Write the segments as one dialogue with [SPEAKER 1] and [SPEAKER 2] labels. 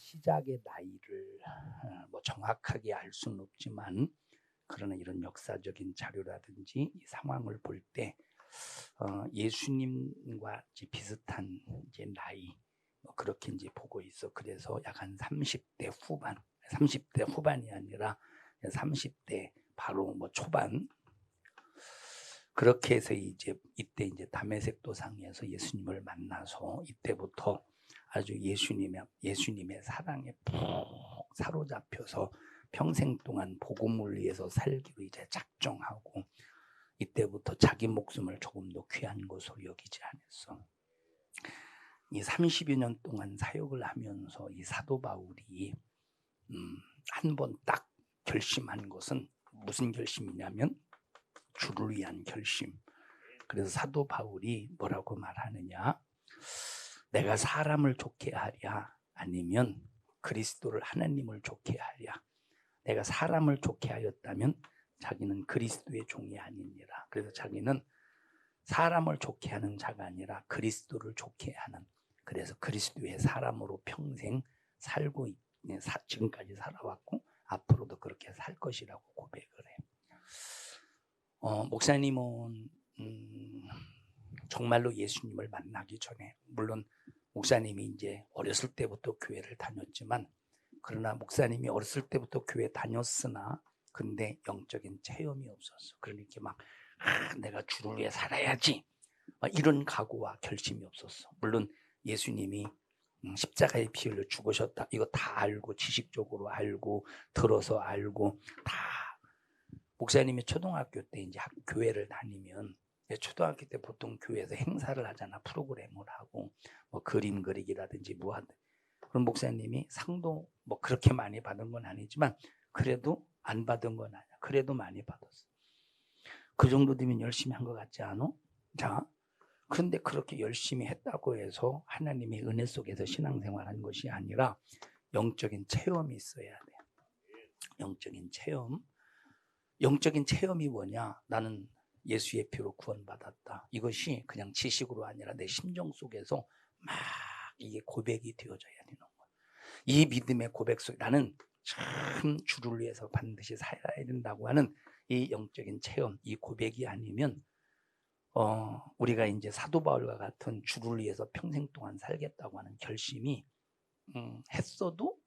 [SPEAKER 1] 시작의 나이를 어, 뭐 정확하게 알 수는 없지만 그러나 이런 역사적인 자료라든지 이 상황을 볼때 어, 예수님과 비슷한 이제 나이 뭐 그렇게 이제 보고 있어. 그래서 약 한 30대 후반, 30대 후반이 아니라 30대 바로 뭐 초반 그렇게 해서 이제 이때 이제 담에색 도상에서 예수님을 만나서 이때부터 아주 예수님의 예수님의 사랑에 푹 사로잡혀서 평생 동안 복음을 위해서 살기로 이제 작정하고 이때부터 자기 목숨을 조금 더 귀한 것으로 여기지 않았어. 이 30여 년 동안 사역을 하면서 이 사도 바울이 음, 한 번 딱 결심한 것은 무슨 결심이냐면 주를 위한 결심. 그래서 사도 바울이 뭐라고 말하느냐? 내가 사람을 좋게 하랴 아니면 그리스도를 하나님을 좋게 하랴. 내가 사람을 좋게 하였다면 자기는 그리스도의 종이 아니니라. 그래서 자기는 사람을 좋게 하는 자가 아니라 그리스도를 좋게 하는 그래서 그리스도의 사람으로 평생 살고 있, 네, 지금까지 살아왔고 앞으로도 그렇게 살 것이라고 고백을 해. 어, 목사님은 음, 정말로 예수님을 만나기 전에 물론 목사님이 이제 어렸을 때부터 교회를 다녔지만 그러나 목사님이 어렸을 때부터 교회 다녔으나 근데 영적인 체험이 없었어. 그러니까 막 아, 내가 주를 위해 살아야지 이런 각오와 결심이 없었어. 물론 예수님이 음, 십자가의 피 흘려 죽으셨다. 이거 다 알고 지식적으로 알고 들어서 알고 다 목사님이 초등학교 때 이제 학, 교회를 다니면 초등학교 때 보통 교회에서 행사를 하잖아 프로그램을 하고 뭐 그림 그리기라든지 무한 그럼 목사님이 상도 뭐 그렇게 많이 받은 건 아니지만 그래도 안 받은 건 아니야. 그래도 많이 받았어. 그 정도 되면 열심히 한 것 같지 않아? 자, 그런데 그렇게 열심히 했다고 해서 하나님의 은혜 속에서 신앙생활한 것이 아니라 영적인 체험이 있어야 돼. 영적인 체험. 영적인 체험이 뭐냐? 나는 예수의 피로 구원받았다. 이것이 그냥 지식으로 아니라 내 심정 속에서 막 이게 고백이 되어져야 되는 거야. 이 믿음의 고백 속 나는 참 주를 위해서 반드시 살아야 된다고 하는 이 영적인 체험, 이 고백이 아니면 어, 우리가 이제 사도 바울과 같은 주를 위해서 평생 동안 살겠다고 하는 결심이 음, 했어도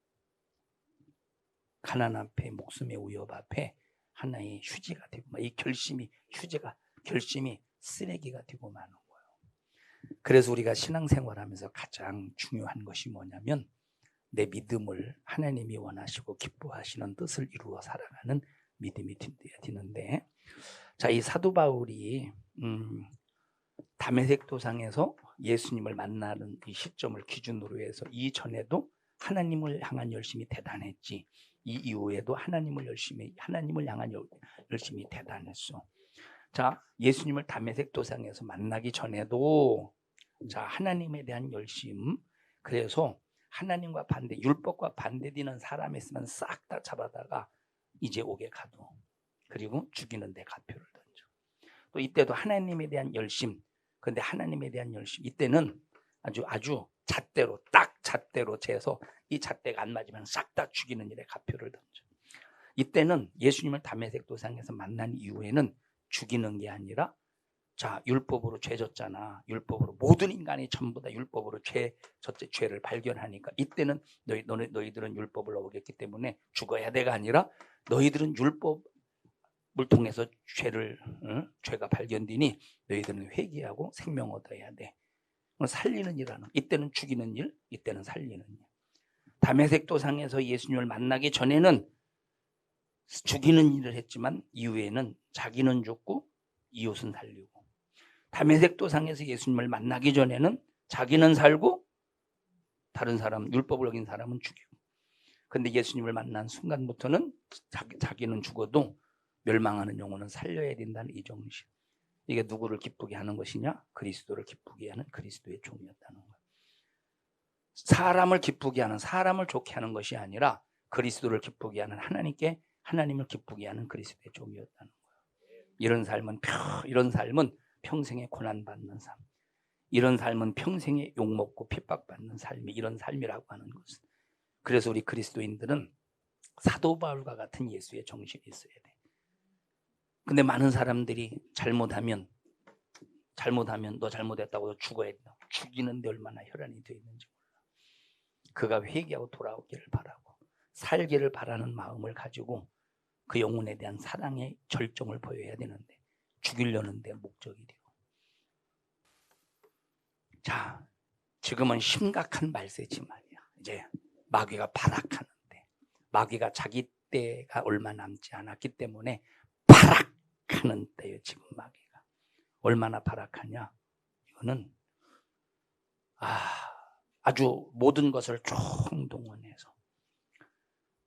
[SPEAKER 1] 가난 앞에 목숨의 위협 앞에 하나의 휴지가 되고 이 결심이 휴지가 결심이 쓰레기가 되고 마는 거예요. 그래서 우리가 신앙생활하면서 가장 중요한 것이 뭐냐면 내 믿음을 하나님이 원하시고 기뻐하시는 뜻을 이루어 살아가는 믿음이 되는데 자 이 사도 바울이 음, 담에색 도상에서 예수님을 만나는 이 시점을 기준으로 해서 이전에도 하나님을 향한 열심이 대단했지. 이 이후에도 하나님을 열심히 하나님을 향한 열심이 대단했어. 자, 예수님을 담에색 도상에서 만나기 전에도 자, 하나님에 대한 열심. 그래서 하나님과 반대 율법과 반대되는 사람 있으면 싹 다 잡아다가 이제 오게 가도 그리고 죽이는 데 가표를 던져. 또 이때도 하나님에 대한 열심. 근데 하나님에 대한 열심 이때는 아주 아주 잣대로 딱 잣대로 재서 이 잣대가 안 맞으면 싹 다 죽이는 일에 가표를 던져. 이때는 예수님을 담에색 도상에서 만난 이후에는 죽이는 게 아니라 자 율법으로 죄졌잖아. 율법으로 모든 인간이 전부 다 율법으로 죄 첫째 죄를 발견하니까 이때는 너희 너희 너희들은 율법을 어겼기 때문에 죽어야 돼가 아니라 너희들은 율법을 통해서 죄를 응? 죄가 발견되니 너희들은 회개하고 생명 얻어야 돼. 살리는 일하는 이때는 죽이는 일, 이때는 살리는 일. 담에색 도상에서 예수님을 만나기 전에는 죽이는 일을 했지만 이후에는 자기는 죽고 이웃은 살리고. 담에색 도상에서 예수님을 만나기 전에는 자기는 살고 다른 사람 율법을 어긴 사람은 죽이고. 근데 예수님을 만난 순간부터는 자기, 자기는 죽어도 멸망하는 영혼은 살려야 된다는 이 정신 이게 누구를 기쁘게 하는 것이냐? 그리스도를 기쁘게 하는 그리스도의 종이었다는 거예요. 사람을 기쁘게 하는 사람을 좋게 하는 것이 아니라 그리스도를 기쁘게 하는 하나님께 하나님을 기쁘게 하는 그리스도의 종이었다는 거예요. 이런 삶은 이런 삶은 평생에 고난 받는 삶. 이런 삶은 평생에 욕 먹고 핍박받는 삶이 이런 삶이라고 하는 것은 그래서 우리 그리스도인들은 사도 바울과 같은 예수의 정신이 있어야 돼. 근데 많은 사람들이 잘못하면 잘못하면 너 잘못했다고 죽어야 된다. 죽이는데 얼마나 혈안이 되어 있는지 몰라. 그가 회개하고 돌아오기를 바라고 살기를 바라는 마음을 가지고 그 영혼에 대한 사랑의 절정을 보여야 되는데 죽이려는 데 목적이 되고 자 지금은 심각한 말세지 말이야 이제 마귀가 발악하는데 마귀가 자기 때가 얼마 남지 않았기 때문에 발악하는 때예요 지금 마귀가 얼마나 발악하냐 이거는 아 아주 모든 것을 총동원해서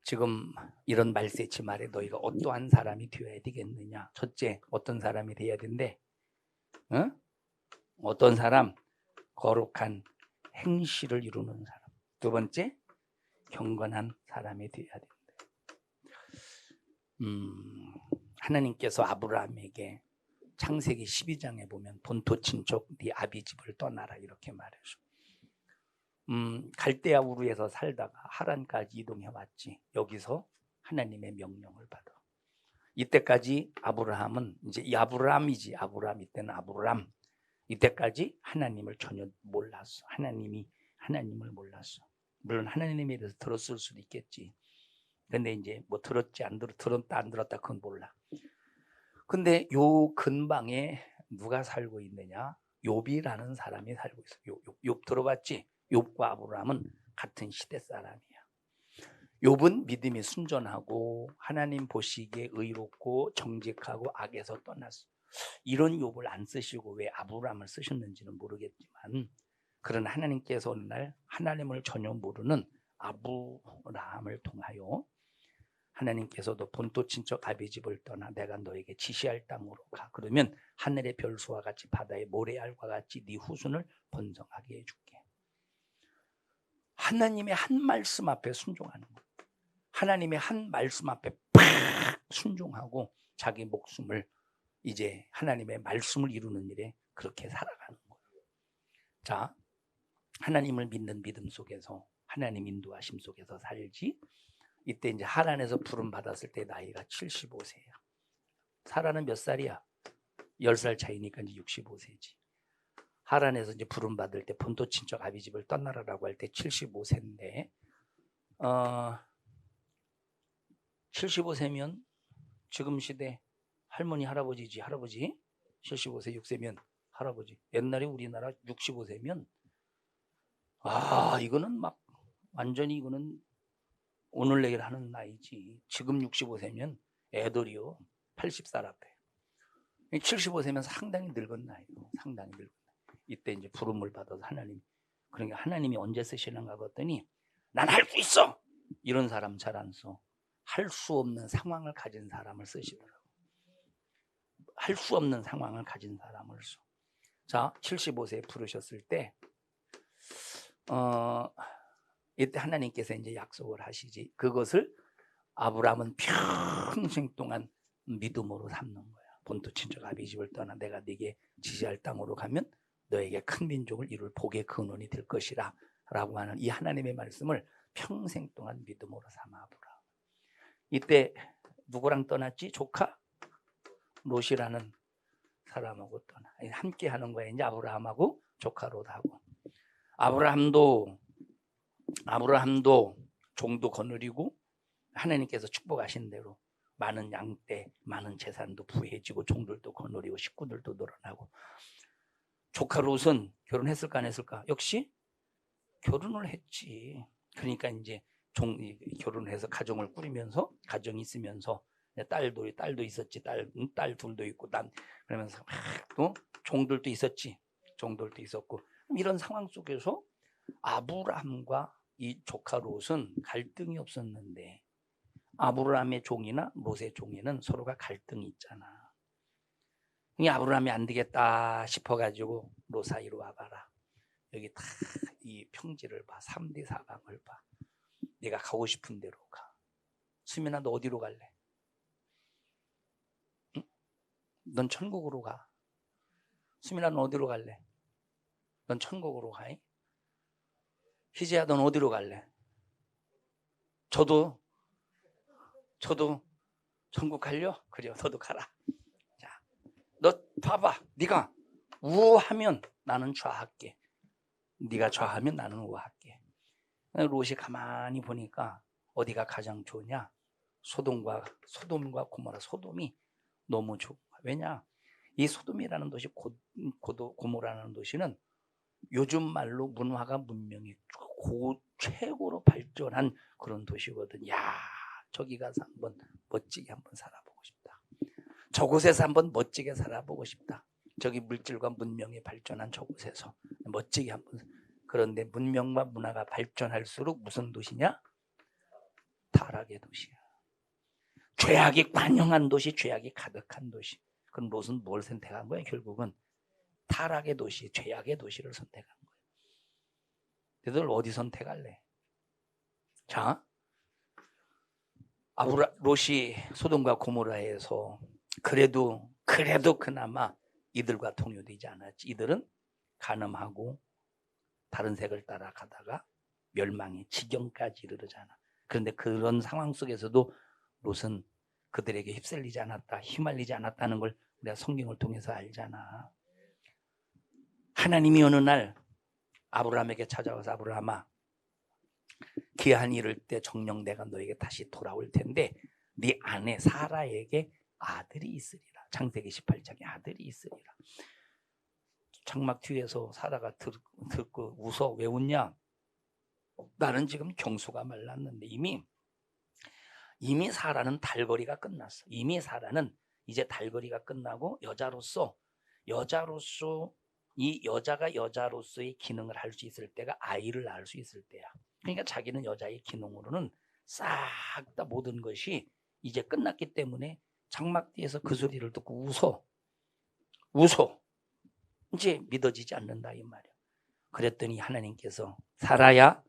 [SPEAKER 1] 지금 이런 말세치 말에 너희가 어떠한 사람이 되어야 되겠느냐? 첫째, 어떤 사람이 돼야 된대? 어? 어떤 사람? 거룩한 행실을 이루는 사람. 두 번째, 경건한 사람이 되어야 된대. 음, 하나님께서 아브라함에게 창세기 12장에 보면 본토 친척 네 아비 집을 떠나라 이렇게 말해줘. 음, 갈대아 우르에서 살다가 하란까지 이동해 왔지. 여기서 하나님의 명령을 받아. 이때까지 아브라함은 이제 이 아브라함이지. 아브라함 이때는 아브라함. 이때까지 하나님을 전혀 몰랐어. 하나님이 하나님을 몰랐어. 물론 하나님에 대해서 들었을 수도 있겠지. 근데 이제 뭐 들었지 안 들었 들었다 안 들었다 그건 몰라. 근데 요 근방에 누가 살고 있느냐? 욥이라는 사람이 살고 있어. 요, 요, 욥 들어봤지? 욥과 아브라함은 같은 시대 사람이야. 욥은 믿음이 순전하고 하나님 보시기에 의롭고 정직하고 악에서 떠났어. 이런 욥을 안 쓰시고 왜 아브라함을 쓰셨는지는 모르겠지만 그런 하나님께서 어느 날 하나님을 전혀 모르는 아브라함을 통하여 하나님께서도 본토 친척 아비 집을 떠나 내가 너에게 지시할 땅으로 가. 그러면 하늘의 별수와 같이 바다의 모래알과 같이 네 후손을 번성하게 해줄게. 하나님의 한 말씀 앞에 순종하는 거예요. 하나님의 한 말씀 앞에 팍 순종하고 자기 목숨을 이제 하나님의 말씀을 이루는 일에 그렇게 살아가는 거예요. 자, 하나님을 믿는 믿음 속에서 하나님 인도하심 속에서 살지. 이때 이제 하란에서 부름 받았을 때 나이가 75세야. 사라는 몇 살이야? 10살 차이니까 이제 65세지. 하란에서 이제 부름 받을 때 본토 친척 아비 집을 떠나라라고 할 때 75세인데 어 75세면 지금 시대 할머니 할아버지지 할아버지 75세 6세면 할아버지 옛날에 우리나라 65세면 아 이거는 막 완전히 이거는 오늘 내일 하는 나이지 지금 65세면 애들이요 80살 앞에 75세면 상당히 늙은 나이고 상당히 늙은 이때 이제 부름을 받아서 하나님 그러니까 하나님이 언제 쓰시는가 봤더니 난 할 수 있어 이런 사람 잘 안 써. 할 수 없는 상황을 가진 사람을 쓰시더라고. 할 수 없는 상황을 가진 사람을 써. 자, 75세에 부르셨을 때, 어, 이때 하나님께서 이제 약속을 하시지. 그것을 아브라함은 평생 동안 믿음으로 삼는 거야. 본토 친척 아비 집을 떠나 내가 네게 지시할 땅으로 가면 너에게 큰 민족을 이룰 복의 근원이 될 것이라 라고 하는 이 하나님의 말씀을 평생 동안 믿음으로 삼아보라. 이때 누구랑 떠났지? 조카? 롯이라는 사람하고 떠나. 함께 하는 거야. 이제 아브라함하고 조카 롯하고. 아브라함도 아브라함도 종도 거느리고 하나님께서 축복하신 대로 많은 양떼, 많은 재산도 부해지고 종들도 거느리고 식구들도 늘어나고. 조카 롯은 결혼했을까 안 했을까? 역시 결혼을 했지. 그러니까 이제 종, 결혼을 해서 가정을 꾸리면서 가정이 있으면서 딸도 딸도 있었지. 딸, 딸 둘도 있고 난 그러면서 또 종들도 있었지. 종들도 있었고. 이런 상황 속에서 아브라함과 이 조카 롯은 갈등이 없었는데 아브라함의 종이나 롯의 종에는 서로가 갈등이 있잖아. 이 아브라함이 안 되겠다 싶어가지고 로사이로 와봐라. 여기 다 이 평지를 봐. 3대 사방을 봐. 내가 가고 싶은 대로 가. 수민아 너 어디로 갈래? 응? 넌 천국으로 가. 수민아 넌 어디로 갈래? 넌 천국으로 가. 희재야 넌 어디로 갈래? 저도 저도 천국 갈려? 그래요. 너도 가라. 자, 너 봐봐. 네가 우하면 나는 좌할게. 네가 좌하면 나는 우할게. 롯이 가만히 보니까 어디가 가장 좋냐? 소돔과 소돔과 고모라 소돔이 너무 좋아. 왜냐? 이 소돔이라는 도시 고, 고도 고모라는 도시는 요즘 말로 문화가 문명이 고 최고로 발전한 그런 도시거든. 야, 저기 가서 한번 멋지게 한번 살아보고 싶다. 저곳에서 한번 멋지게 살아보고 싶다. 저기 물질과 문명이 발전한 저곳에서 멋지게 한번 그런데 문명과 문화가 발전할수록 무슨 도시냐? 타락의 도시야. 죄악이 관영한 도시, 죄악이 가득한 도시. 그럼 롯은 뭘 선택한 거야? 결국은 타락의 도시, 죄악의 도시를 선택한 거야. 너희들 어디 선택할래? 자, 아브라 롯이 소돔과 고모라에서 그래도 그래도 그나마 이들과 통요되지 않았지. 이들은 간음하고 다른 색을 따라가다가 멸망의 지경까지 이르르잖아. 그런데 그런 상황 속에서도 롯은 그들에게 휩쓸리지 않았다, 휘말리지 않았다는 걸 우리가 성경을 통해서 알잖아. 하나님이 어느 날 아브라함에게 찾아와서 아브라함아 기한 이를 때 정령 내가 너에게 다시 돌아올 텐데 네 아내 사라에게 아들이 있으리라. 창세기 18장에 아들이 있으리라. 장막 뒤에서 사라가 들, 듣고 웃어 왜 웃냐? 나는 지금 경수가 말랐는데 이미 이미 사라는 달거리가 끝났어. 이미 사라는 이제 달거리가 끝나고 여자로서 여자로서 이 여자가 여자로서의 기능을 할 수 있을 때가 아이를 낳을 수 있을 때야. 그러니까 자기는 여자의 기능으로는 싹 다 모든 것이 이제 끝났기 때문에 장막 뒤에서 그 소리를 듣고 웃어. 웃어. 이제 믿어지지 않는다 이 말이야. 그랬더니 하나님께서 살아야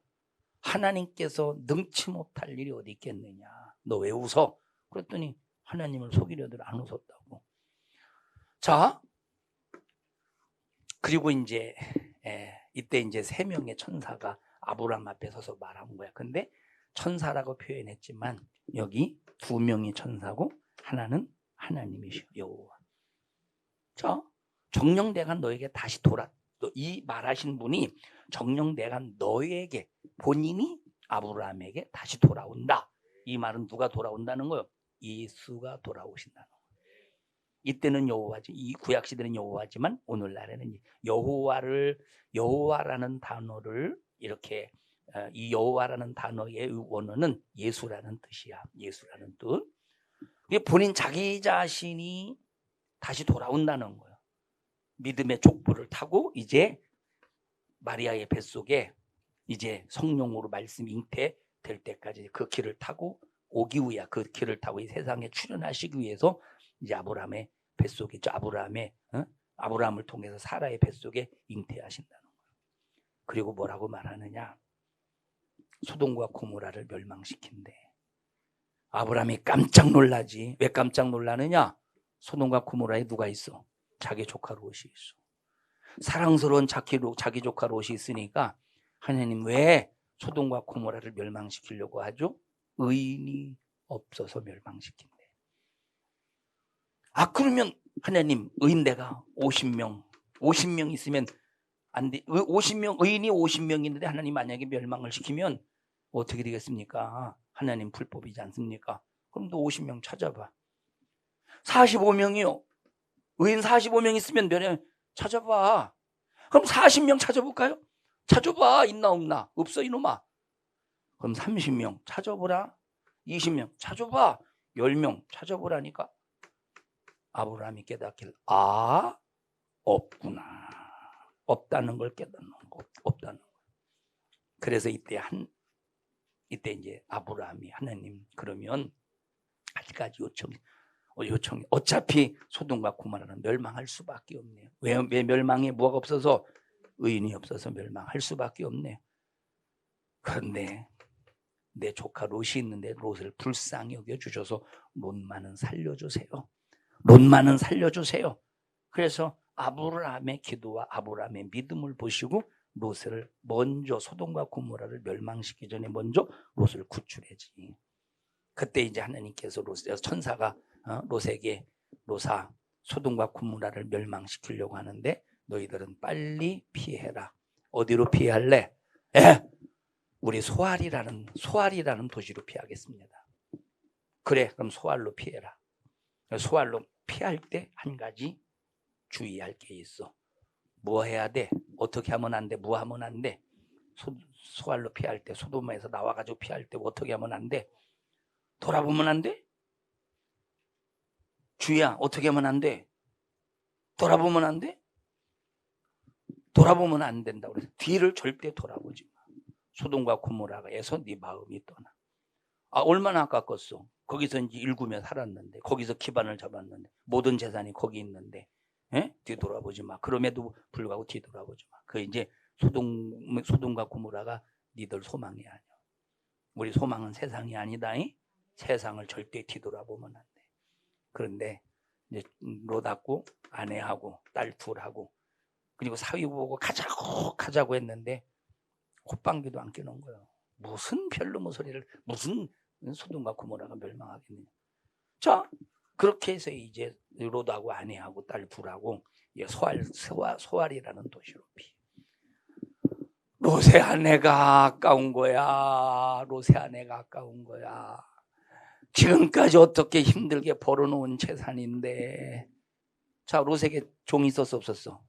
[SPEAKER 1] 하나님께서 능치 못할 일이 어디 있겠느냐. 너 왜 웃어? 그랬더니 하나님을 속이려들 안 웃었다고. 자, 그리고 이제 에, 이때 이제 세 명의 천사가 아브라함 앞에 서서 말한 거야. 근데 천사라고 표현했지만 여기 두 명이 천사고 하나는 하나님이시오 여호와. 자, 정령 내가 너에게 다시 돌아 이 말하신 분이 정령 내가 너에게 본인이 아브라함에게 다시 돌아온다. 이 말은 누가 돌아온다는 거요? 예수가 돌아오신다는. 이때는 여호와지 이 구약 시대는 여호와지만 오늘날에는 여호와를 여호와라는 단어를 이렇게 어, 이 여호와라는 단어의 원어는 예수라는 뜻이야. 예수라는 뜻. 본인 자기 자신이 다시 돌아온다는 거예요. 믿음의 족보를 타고 이제 마리아의 뱃속에 이제 성령으로 말씀 잉태될 때까지 그 길을 타고 오기 후야 그 길을 타고 이 세상에 출현하시기 위해서 이제 아브라함의 뱃속에 저 아브라함의 어? 아브라함을 통해서 사라의 뱃속에 잉태하신다는 거예요. 그리고 뭐라고 말하느냐? 소돔과 고모라를 멸망시킨대. 아브라함이 깜짝 놀라지. 왜 깜짝 놀라느냐? 소돔과 고모라에 누가 있어? 자기 조카 롯이 있어. 사랑스러운 자기, 자기 조카 롯이 있으니까 하나님 왜 소돔과 고모라를 멸망시키려고 하죠? 의인이 없어서 멸망시킨대. 아 그러면 하나님 의인 내가 50명 50명 있으면 안 돼. 50명 의인이 50명인데 하나님 만약에 멸망을 시키면 어떻게 되겠습니까? 하나님 불법이지 않습니까? 그럼 또 50명 찾아봐. 45명이요. 의인 45명 있으면 멸망 찾아봐. 그럼 40명 찾아볼까요? 찾아봐. 있나 없나? 없어 이놈아. 그럼 30명 찾아보라. 20명 찾아봐. 10명 찾아보라니까. 아브라함이 깨닫길 아 없구나. 없다는 걸 깨닫는 거. 없다는 거. 그래서 이때 한 이때 이제 아브라함이 하나님 그러면 아직까지 요청 요청 어차피 소돔과 고마라는 멸망할 수밖에 없네요. 왜, 왜 멸망에 뭐가 없어서 의인이 없어서 멸망할 수밖에 없네요. 그런데 내 조카 롯이 있는데 롯을 불쌍히 여겨 주셔서 롯만은 살려주세요. 롯만은 살려주세요. 그래서 아브라함의 기도와 아브라함의 믿음을 보시고 롯을 먼저 소돔과 고모라를 멸망시키기 전에 먼저 롯을 구출해지. 그때 이제 하나님께서 롯 천사가 어, 롯에게 롯아 소돔과 고모라를 멸망시키려고 하는데 너희들은 빨리 피해라. 어디로 피할래? 예, 우리 소알이라는 소알이라는 도시로 피하겠습니다. 그래, 그럼 소알로 피해라. 소알로 피할 때 한 가지 주의할 게 있어. 뭐 해야 돼? 어떻게 하면 안 돼? 뭐 하면 안 돼? 소, 소알로 피할 때, 소돔에서 나와가지고 피할 때 어떻게 하면 안 돼? 돌아보면 안 돼? 주야, 어떻게 하면 안 돼? 돌아보면 안 돼? 돌아보면 안 된다. 그래서 뒤를 절대 돌아보지 마. 소돔과 고모라에서 네 마음이 떠나. 아, 얼마나 깎았어? 거기서 이제 일구며 살았는데, 거기서 기반을 잡았는데, 모든 재산이 거기 있는데, 예? 뒤돌아보지 마. 그럼에도 불구하고 뒤돌아보지 마. 그 이제 소돔, 소돔과 고모라가 니들 소망이 아니야. 우리 소망은 세상이 아니다. 이? 세상을 절대 뒤돌아보면 안 돼. 그런데 이제 로닫고 아내하고 딸 둘하고 그리고 사위 보고 가자고 가자고 했는데 콧방귀도 안 뀌는 거예요. 무슨 별로뭐 소리를 무슨 소돔과 고모라가 멸망하겠느냐. 자 그렇게 해서 이제 로드하고 아내하고 딸 둘하고 소알 소알 소알이라는 도시로 피. 로세 아내가 아까운 거야. 로세 아내가 아까운 거야. 지금까지 어떻게 힘들게 벌어놓은 재산인데. 자, 로세에게 종이 있었어, 없었어?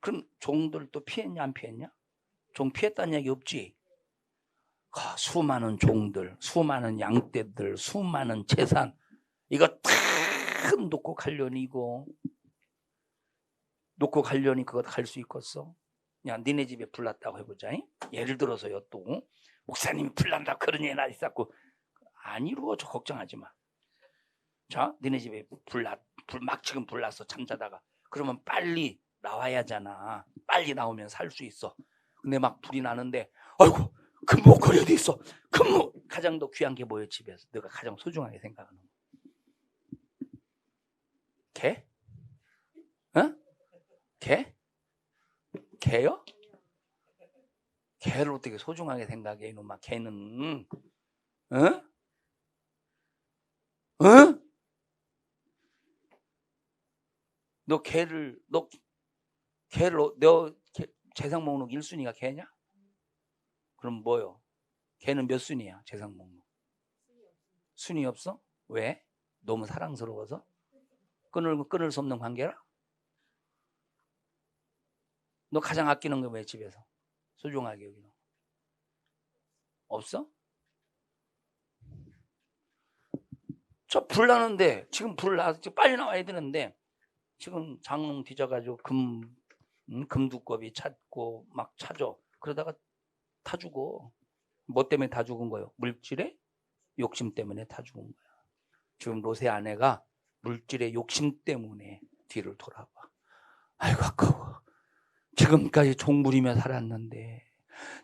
[SPEAKER 1] 그럼 종들도 피했냐, 안 피했냐? 종 피했다는 얘기 없지? 아, 수많은 종들, 수많은 양떼들, 수많은 재산, 이거 다 놓고 갈려니고, 놓고 갈려니 그거 갈 수 있겠어? 야, 니네 집에 불났다고 해보자. 잉? 예를 들어서요, 또. 목사님이 불난다, 그런 얘나 있었고. 안 이루어져, 걱정하지 마. 자, 니네 집에 불났, 불, 막 지금 불났어, 잠자다가. 그러면 빨리 나와야 하잖아. 빨리 나오면 살 수 있어. 근데 막 불이 나는데, 아이고, 금목걸이 어디 있어? 금목! 가장 더 귀한 게 뭐예요, 집에서? 내가 가장 소중하게 생각하는 거. 개? 어? 개? 개요? 개를 어떻게 소중하게 생각해, 이놈아. 개는, 어? 어? 너 개를, 너, 개를, 너 개, 재상 목록 1순위가 개냐? 그럼 뭐요? 개는 몇 순위야, 재상 목록? 순위 없어? 왜? 너무 사랑스러워서? 끊을, 끊을 수 없는 관계라? 너 가장 아끼는 거 왜 집에서? 소중하게 여기는 없어? 저 불 나는데 지금 불 나, 빨리 나와야 되는데 지금 장롱 뒤져가지고 금 음, 금두꺼비 찾고 막 찾아 그러다가 타 죽어. 뭐 때문에 다 죽은 거예요? 물질의 욕심 때문에 다 죽은 거야. 지금 로세 아내가 물질의 욕심 때문에 뒤를 돌아봐. 아이고 아까워. 지금까지 종부리며 살았는데,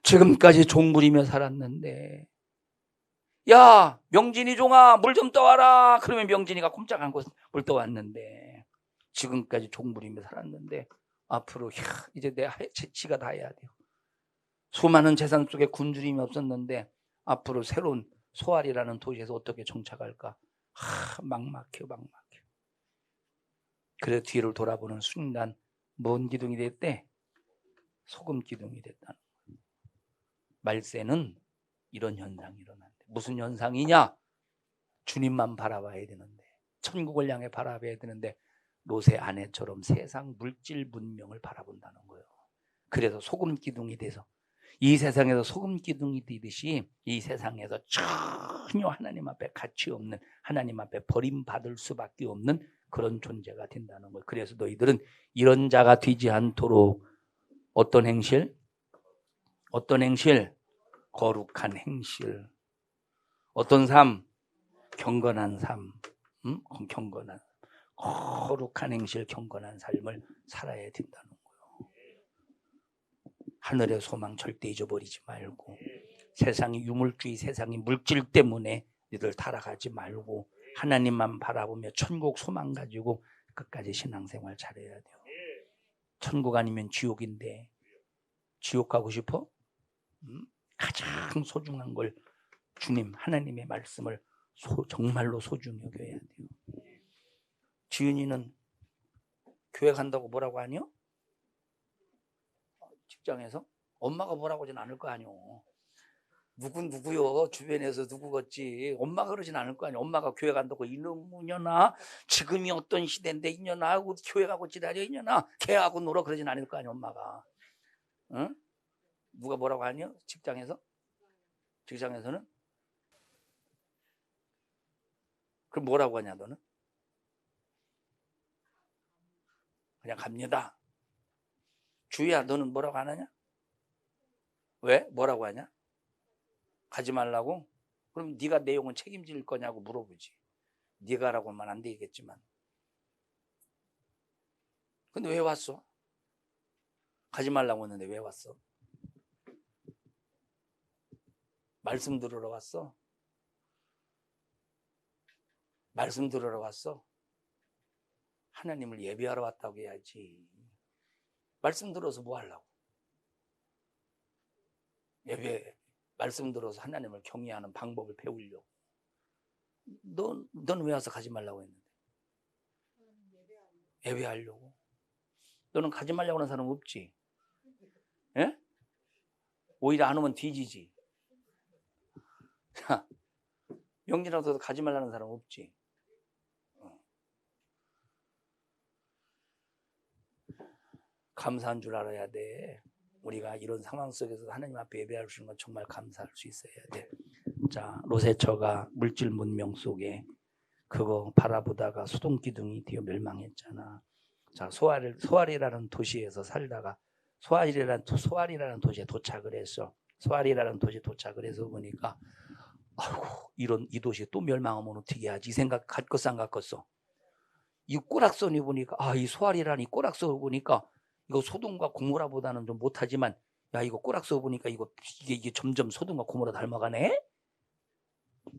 [SPEAKER 1] 지금까지 종부리며 살았는데, 야, 명진이 종아, 물 좀 떠와라. 그러면 명진이가 꼼짝 않고 물 떠왔는데, 지금까지 종부리며 살았는데, 앞으로, 야, 이제 내 지가 다 해야 돼요. 수많은 재산 속에 굶주림이 없었는데, 앞으로 새로운 소알이라는 도시에서 어떻게 정착할까? 하, 막막해, 막막해. 그래 뒤를 돌아보는 순간, 뭔 기둥이 됐대? 소금 기둥이 됐다는 거예요. 말세는 이런 현상이 일어난대. 무슨 현상이냐? 주님만 바라봐야 되는데, 천국을 향해 바라봐야 되는데, 롯의 아내처럼 세상 물질 문명을 바라본다는 거예요. 그래서 소금 기둥이 돼서 이 세상에서 소금 기둥이 되듯이 이 세상에서 전혀 하나님 앞에 가치 없는 하나님 앞에 버림받을 수밖에 없는 그런 존재가 된다는 거예요. 그래서 너희들은 이런 자가 되지 않도록 어떤 행실? 어떤 행실? 거룩한 행실. 어떤 삶? 경건한 삶. 음? 경건한. 거룩한 행실, 경건한 삶을 살아야 된다는 거예요. 하늘의 소망 절대 잊어버리지 말고 세상이 유물주의, 세상이 물질 때문에 니들 타락하지 말고 하나님만 바라보며 천국 소망 가지고 끝까지 신앙생활 잘해야 돼요. 천국 아니면 지옥인데 지옥 가고 싶어? 음? 가장 소중한 걸 주님 하나님의 말씀을 소- 정말로 소중히 여겨야 돼요. 지은이는 교회 간다고 뭐라고 하니요? 어, 직장에서? 엄마가 뭐라고 하진 않을 거 아니요. 누구 누구요? 주변에서 누구겠지? 엄마가 그러진 않을 거 아니야 엄마가 교회 간다고 이놈이냐나 지금이 어떤 시대인데 이년아 하고 교회 가고 지랄이야 이년아 걔하고 놀아 그러진 않을 거 아니야 엄마가. 응? 누가 뭐라고 하냐 직장에서? 직장에서는? 그럼 뭐라고 하냐 너는 그냥 갑니다. 주희야 너는 뭐라고 안 하냐? 왜? 뭐라고 하냐? 가지 말라고? 그럼 네가 내용은 책임질 거냐고 물어보지. 네가라고 하면 안 되겠지만. 근데 왜 왔어? 가지 말라고 했는데 왜 왔어? 말씀 들으러 왔어? 말씀 들으러 왔어 하나님을 예배하러 왔다고 해야지. 말씀 들어서 뭐 하려고? 예배 말씀 들어서 하나님을 경외하는 방법을 배우려고. 너, 너는 왜 와서 가지 말라고 했는데? 예배하려고. 너는 가지 말라고 하는 사람 없지? 예? 오히려 안 오면 뒤지지. 자, 영진아도 가지 말라는 사람 없지 감사한 줄 알아야 돼 우리가 이런 상황 속에서 하나님 앞에 예배할 수 있는 건 정말 감사할 수 있어야 돼. 자, 로세처가 물질 문명 속에 그거 바라보다가 수동 기둥이 되어 멸망했잖아. 자, 소알을 소알이라는 도시에서 살다가 소알이라는 도- 소알이라는 도시에 도착을 했어. 소알이라는 도시에 도착을 해서 보니까 아이고 이런 이 도시에 또 멸망하면 어떻게 하지? 이 생각 갖겠어 안 갖겠어? 이 꼬락선이 보니까 아 이 소알이라는 이 꼬락선을 보니까 이거 소돔과 고모라보다는 좀 못하지만 야 이거 꼬락서 보니까 이거 이게 이게 점점 소돔과 고모라 닮아가네.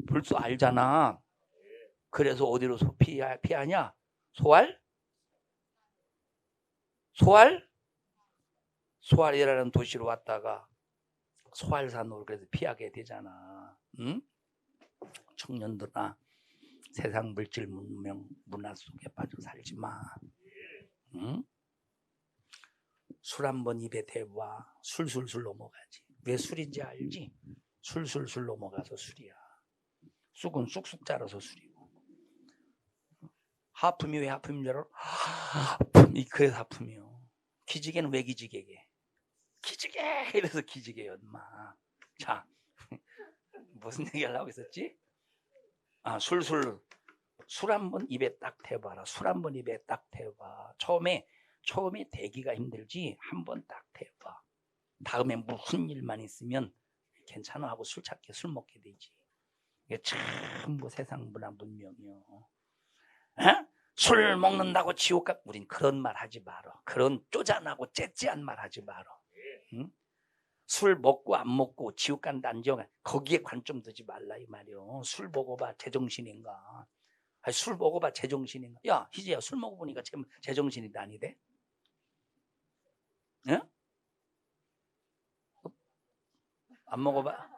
[SPEAKER 1] 벌써 알잖아. 그래서 어디로 소 피하, 피하냐? 소알? 소알? 소알이라는 도시로 왔다가 소알산으로 그래서 피하게 되잖아. 응? 청년들아 세상 물질 문명 문화 속에 빠져 살지 마. 응? 술 한 번 입에 대봐. 술술술 넘어가지. 왜 술인지 알지? 술술술 넘어가서 술이야. 쑥은 쑥쑥 자라서 술이고. 하품이 왜 하품인 줄 알아? 하품이 그래서 하품이요. 기지개는 왜 기지개게? 기지개! 이래서 기지개요 엄마. 자 무슨 얘기 하려고 했었지? 아 술술. 술 한 번 입에 딱 대봐라. 술 한 번 입에 딱 대봐. 처음에 처음에 대기가 힘들지 한 번 딱 대봐. 다음에 무슨 일만 있으면 괜찮아 하고 술 찾게 술 먹게 되지. 이게 전부 세상 문화 문명이요. 어? 술 먹는다고 지옥 가 우린 그런 말 하지 말어. 그런 쪼잔하고 째째한 말 하지 말어. 응? 술 먹고 안 먹고 지옥 간다 안 지옥. 거기에 관점 두지 말라 이 말이요. 술 먹어봐 제정신인가. 아니, 술 먹어봐 제정신인가. 야 희재야 술 먹어보니까 제, 제정신이 아니대. 응? 안 먹어봐?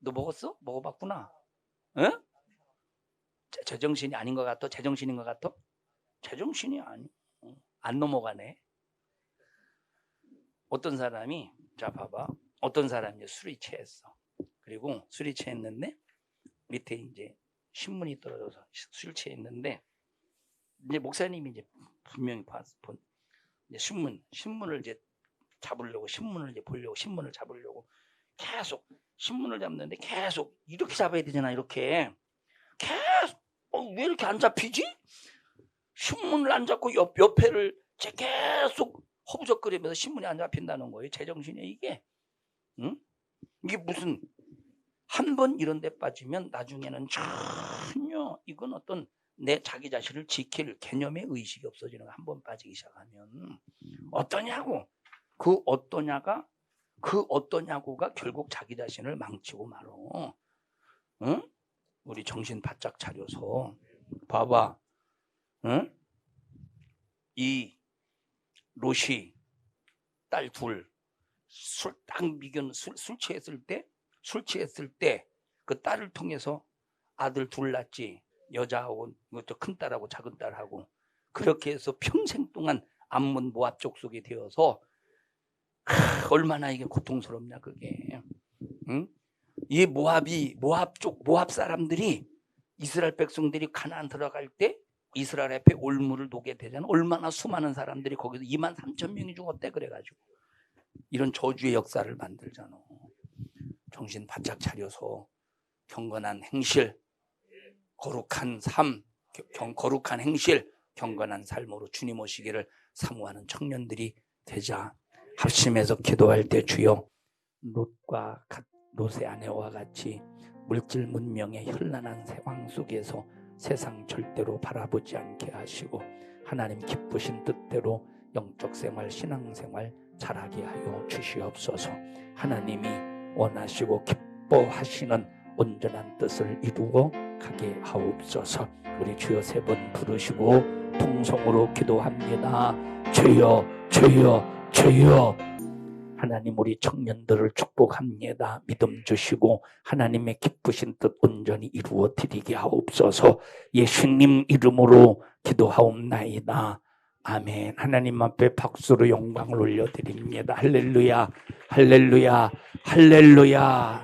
[SPEAKER 1] 너 먹었어? 먹어봤구나. 응? 제- 제정신이 아닌 것 같아? 제정신인 것 같아? 제정신이 아니. 응. 안 넘어가네. 어떤 사람이 자 봐봐. 어떤 사람이 술이 취했어. 그리고 술이 취했는데 밑에 이제 신문이 떨어져서 술 취했는데 이제 목사님이 이제 분명히 봤, 신문, 신문을 이제 잡으려고, 신문을 이제 보려고, 신문을 잡으려고 계속 신문을 잡는데 계속 이렇게 잡아야 되잖아, 이렇게. 계속, 어, 왜 이렇게 안 잡히지? 신문을 안 잡고 옆, 옆에를 제 계속 허부적거리면서 신문이 안 잡힌다는 거예요. 제정신이 이게. 응? 이게 무슨, 한 번 이런 데 빠지면 나중에는 전혀 이건 어떤 내 자기 자신을 지킬 개념의 의식이 없어지는 거 한 번 빠지기 시작하면 어떠냐고. 그 어떠냐가 그 어떠냐고가 결국 자기 자신을 망치고 말어. 응? 우리 정신 바짝 차려서. 봐봐. 응? 이 로시 딸 둘 술 딱 미견 술, 술 취했을 때 술 취했을 때 그 딸을 통해서 아들 둘 낳지 여자하고 이것도 큰 딸하고 작은 딸하고 그렇게 해서 평생 동안 암문 모압 족속이 되어서 하, 얼마나 이게 고통스럽냐 그게. 응? 이 모압이 모압 쪽 모압 사람들이 이스라엘 백성들이 가나안 들어갈 때 이스라엘 앞에 올무를 놓게 되잖아. 얼마나 수많은 사람들이 거기서 2만 3천 명이 죽었대 그래가지고. 이런 저주의 역사를 만들잖아. 정신 바짝 차려서 경건한 행실 거룩한 삶 경, 거룩한 행실 경건한 삶으로 주님 오시기를 사모하는 청년들이 되자 합심해서 기도할 때 주여 롯과 갓- 롯의 아내와 같이 물질 문명의 현란한 세상 속에서 세상 절대로 바라보지 않게 하시고 하나님 기쁘신 뜻대로 영적 생활 신앙 생활 잘하게 하여 주시옵소서. 하나님이 원하시고 기뻐하시는 온전한 뜻을 이루어 가게 하옵소서 우리 주여 세 번 부르시고 통성으로 기도합니다 주여 주여 주여 하나님 우리 청년들을 축복합니다. 믿음 주시고 하나님의 기쁘신 뜻 온전히 이루어 드리게 하옵소서. 예수님 이름으로 기도하옵나이다. 아멘. 하나님 앞에 박수로 영광을 올려드립니다. 할렐루야, 할렐루야, 할렐루야.